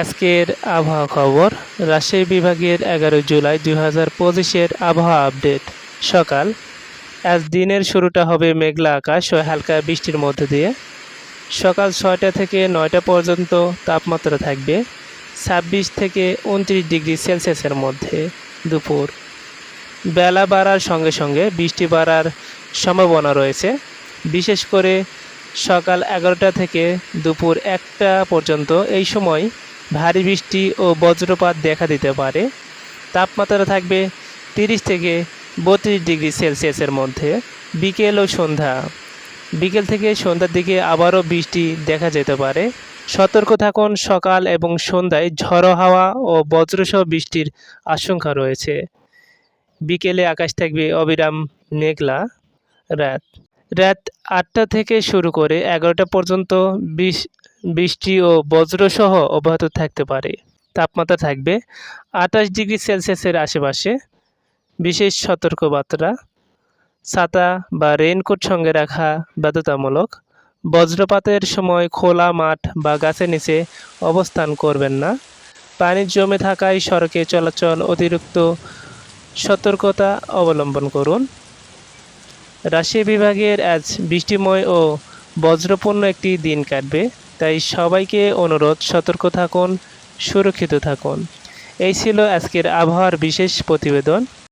আজকের আবহাওয়া খবর, রাজশাহী বিভাগের এগারো জুলাই দুই হাজার পঁচিশের আবহাওয়া আপডেট। সকাল, আজ দিনের শুরুটা হবে মেঘলা আকাশ ও হালকা বৃষ্টির মধ্যে দিয়ে। সকাল ছয়টা থেকে নয়টা পর্যন্ত তাপমাত্রা থাকবে ছাব্বিশ থেকে উনত্রিশ ডিগ্রি সেলসিয়াসের মধ্যে দুপুর। বেলা বাড়ার সঙ্গে সঙ্গে বৃষ্টি বাড়ার সম্ভাবনা রয়েছে। বিশেষ করে সকাল এগারোটা থেকে দুপুর একটা পর্যন্ত এই সময় ভারী বৃষ্টি ও বজ্রপাত দেখা দিতে পারে। তাপমাত্রা থাকবে তিরিশ থেকে বত্রিশ ডিগ্রি সেলসিয়াসের মধ্যে। বিকেল ও সন্ধ্যা। বিকেল থেকে সন্ধ্যার দিকে আবারও বৃষ্টি দেখা যেতে পারে। সতর্ক থাকুন, সকাল এবং সন্ধ্যায় ঝড়ো হাওয়া ও বজ্রসহ বৃষ্টির আশঙ্কা রয়েছে। বিকেলে আকাশ থাকবে অবিরাম মেঘলা রাত। রাত আটটা থেকে শুরু করে এগারোটা পর্যন্ত বৃষ- বৃষ্টি ও বজ্রসহ অব্যাহত থাকতে পারে। তাপমাত্রা থাকবে আঠাশ ডিগ্রি সেলসিয়াসের আশেপাশে। বিশেষ সতর্কবার্তা, ছাতা বা রেইনকোট সঙ্গে রাখা বাধ্যতামূলক। বজ্রপাতের সময় খোলা মাঠ বা গাছের নিচে অবস্থান করবেন না। পানি জমে থাকায় সড়কে চলাচল অতিরিক্ত সতর্কতা অবলম্বন করুন। রাজশাহী বিভাগের আজ বৃষ্টিময় ও বজ্রপূর্ণ একটি দিন কাটবে। তাই সবাইকে অনুরোধ, সতর্ক থাকুন, সুরক্ষিত থাকুন। এই ছিল আজকের আবহাওয়ার বিশেষ প্রতিবেদন।